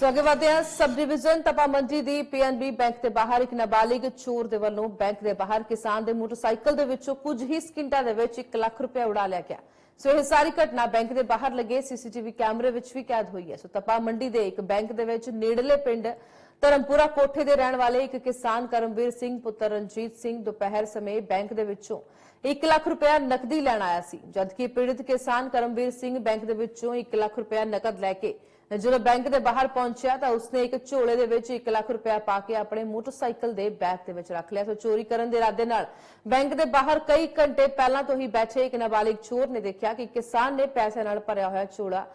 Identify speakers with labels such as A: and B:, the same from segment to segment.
A: ਸੋ ਅੱਗੇ ਵਧਦੇ ਹਾਂ। ਸਬ ਡਿਵੀਜ਼ਨ ਤਪਾ ਮੰਡੀ ਦੀ ਪੀਐਨਬੀ ਬੈਂਕ ਦੇ ਬਾਹਰ ਇੱਕ ਨਾਬਾਲਿਗ ਚੋਰ ਦੇ ਵੱਲੋਂ ਬੈਂਕ ਦੇ ਬਾਹਰ ਕਿਸਾਨ ਦੇ ਮੋਟਰਸਾਈਕਲ ਦੇ ਵਿੱਚੋਂ ਕੁਝ ਹੀ ਸਕਿੰਟਾਂ ਦੇ ਵਿੱਚ 1 ਲੱਖ ਰੁਪਏ ਉਡਾ ਲਿਆ ਗਿਆ। ਸੋ ਇਹ ਸਾਰੀ ਘਟਨਾ ਬੈਂਕ ਦੇ ਬਾਹਰ ਲੱਗੇ। ਸੀਸੀਟੀਵੀ ਕੈਮਰੇ ਵਿੱਚ ਵੀ ਕੈਦ ਹੋਈ ਹੈ। ਸੋ ਤਪਾ ਮੰਡੀ ਦੇ ਇੱਕ ਬੈਂਕ ਦੇ ਵਿੱਚ ਨੇੜਲੇ ਪਿੰਡ ਧਰਮਪੁਰਾ ਕੋਠੇ ਦੇ ਰਹਿਣ ਵਾਲੇ ਇੱਕ ਕਿਸਾਨ ਕਰਮਵੀਰ ਸਿੰਘ, ਪੁੱਤਰ ਰਣਜੀਤ ਸਿੰਘ ਦੁਪਹਿਰ ਸਮੇਂ ਬੈਂਕ ਦੇ ਵਿੱਚੋਂ 1 ਲੱਖ ਰੁਪਇਆ ਨਕਦੀ ਲੈਣ ਆਇਆ ਸੀ। ਜਦਕਿ ਪੀੜਤ ਕਿਸਾਨ ਕਰਮਵੀਰ ਸਿੰਘ ਬੈਂਕ ਦੇ ਵਿੱਚੋਂ 1 ਲੱਖ ਰੁਪਇਆ ਨਕਦ ਲੈ ਕੇ ਜਦੋਂ ਬੈਂਕ ਦੇ ਬਾਹਰ ਪਹੁੰਚਿਆ ਤਾਂ ਉਸਨੇ ਇੱਕ ਝੋਲੇ ਦੇ ਵਿੱਚ 1 ਲੱਖ ਰੁਪਇਆ ਪਾ ਕੇ ਆਪਣੇ ਮੋਟਰਸਾਈਕਲ ਦੇ ਬੈਗ ਦੇ ਵਿੱਚ ਰੱਖ ਲਿਆ। ਸੋ ਚੋਰੀ ਕਰਨ ਦੇ ਇਰਾਦੇ ਨਾਲ ਬੈਂਕ ਦੇ ਬਾਹਰ ਕਈ ਘੰਟੇ ਪਹਿਲਾਂ ਤੋਂ ਹੀ ਬੈਠੇ ਇੱਕ ਨਾਬਾਲਿਗ ਚੋਰ ਨੇ ਦੇਖਿਆ ਕਿ ਕਿਸਾਨ ਨੇ ਪੈਸੇ ਨਾਲ ਭਰਿਆ ਹੋਇਆ ਝੋਲਾ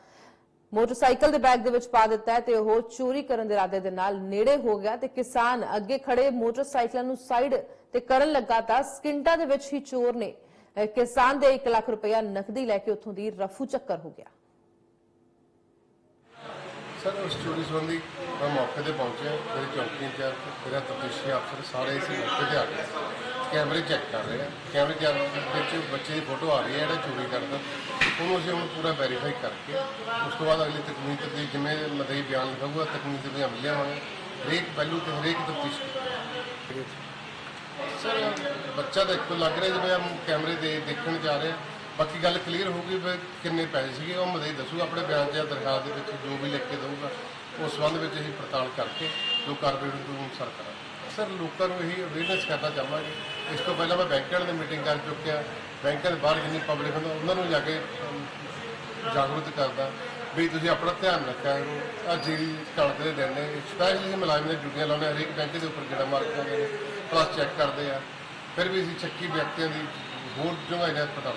A: ਮੋਟਰਸਾਈਕਲ ਦੇ ਬੈਗ ਦੇ ਵਿੱਚ ਪਾ ਦਿੱਤਾ ਹੈ ਤੇ ਉਹ ਚੋਰੀ ਕਰਨ ਦੇ ਇਰਾਦੇ ਦੇ ਨਾਲ ਨੇੜੇ ਹੋ ਗਿਆ ਤੇ ਕਿਸਾਨ ਅੱਗੇ ਖੜੇ ਮੋਟਰਸਾਈਕਲਾਂ ਨੂੰ ਸਾਈਡ ਤੇ ਕਰਨ ਲੱਗਾ ਤਾਂ ਸਕਿੰਟਾਂ ਦੇ ਵਿੱਚ ਹੀ ਚੋਰ ਨੇ ਕਿਸਾਨ ਦੇ 1 ਲੱਖ ਰੁਪਇਆ ਨਕਦੀ ਲੈ ਕੇ ਉੱਥੋਂ ਦੀ ਰਫੂ ਚੱਕਰ ਹੋ ਗਿਆ।
B: ਸਰ, ਉਸ ਚੋਰੀ ਸੰਬੰਧੀ ਮੈਂ ਮੌਕੇ ਤੇ ਪਹੁੰਚਿਆ। ਮੇਰੇ ਚੌਕੀ ਇੰਚਾਰਜ, ਮੇਰਾ ਤਫਤੀਸ਼ੀ ਅਫਸਰ ਸਾਰੇ ਇਸੇ ਮੌਕੇ ਤੇ ਆ ਗਏ। ਕੈਮਰੇ ਚੈੱਕ ਕਰ ਰਹੇ ਆ। ਕੈਮਰੇ ਚੈੱਕ ਵਿੱਚ ਬੱਚੇ ਦੀ ਫੋਟੋ ਆ ਰਹੀ ਹੈ, ਜਿਹੜਾ ਚੋਰੀ ਕਰਦਾ। ਉਹਨੂੰ ਅਸੀਂ ਹੁਣ ਪੂਰਾ ਵੈਰੀਫਾਈ ਕਰਕੇ, ਉਸ ਤੋਂ ਬਾਅਦ ਅਗਲੀ ਤਕਨੀਕ ਦੀ ਜਿਵੇਂ ਮਦਈ ਬਿਆਨ ਲਿਖਾਊਗਾ, ਤਕਨੀਕ ਦੇ ਅਮਲ ਲਿਆਵਾਂਗੇ ਹਰੇਕ ਪਹਿਲੂ ਤੇ ਹਰੇਕ ਤਫਤੀਸ਼ ਸਰ, ਬੱਚਾ ਤਾਂ ਇੱਕੋ ਲੱਗ ਰਿਹਾ ਜਿਵੇਂ ਕੈਮਰੇ ਦੇ ਦੇਖਣ ਜਾ ਰਹੇ। ਹਾਂ ਬਾਕੀ ਗੱਲ ਕਲੀਅਰ ਹੋਊਗੀ ਵੀ ਕਿੰਨੇ ਪੈਸੇ ਸੀਗੇ ਉਹ ਮਦਈ ਦੱਸੂ ਆਪਣੇ ਬਿਆਨ ਜਾਂ ਦਰਖਾਸਤ ਦੇ ਵਿੱਚ ਜੋ ਵੀ ਲਿਖ ਕੇ ਦਊਗਾ। ਉਸ ਸੰਬੰਧ ਵਿੱਚ ਅਸੀਂ ਪੜਤਾਲ ਕਰਕੇ ਜੋ ਕਾਰਵਾਈ ਨੂੰ ਅਨੁਸਾਰ ਕਰਾਂਗੇ। ਸਰ ਲੋਕਾਂ ਨੂੰ ਇਹੀ ਅਵੇਅਰਨੈਸ ਕਰਨਾ ਚਾਹਾਂਗੇ। ਇਸ ਤੋਂ ਪਹਿਲਾਂ ਮੈਂ ਬੈਂਕਾਂ ਦੀ ਮੀਟਿੰਗ ਕਰ ਚੁੱਕਿਆ। ਬੈਂਕਾਂ ਦੇ ਬਾਹਰ ਜਿੰਨੀ ਪਬਲਿਕ ਹੁੰਦਾ ਉਹਨਾਂ ਨੂੰ ਜਾ ਕੇ ਜਾਗਰੂਕ ਕਰਦਾ ਵੀ ਤੁਸੀਂ ਆਪਣਾ ਧਿਆਨ ਰੱਖਿਆ ਕਰੋ। ਆ ਜਿਹੜੀ ਕਣਕ ਦੇ ਦਿਨ ਨੇ ਸਪੈਸ਼ਲੀ ਮੁਲਾਜ਼ਮ ਦੇ ਡਿਊਟੀਆਂ ਲਾਉਂਦੇ ਆ, ਹਰੇਕ ਬੈਂਕ ਦੇ ਉੱਪਰ ਜਿਹੜਾ ਮਾਰ ਕਰਦੇ ਨੇ ਪਲਸ ਚੈੱਕ ਕਰਦੇ ਆ। ਫਿਰ ਵੀ ਅਸੀਂ ਚੱਕੀ ਵਿਅਕਤੀਆਂ ਦੀ ਹੋਰ ਜਗ੍ਹਾ ਇਹਨਾਂ ਪਤਾ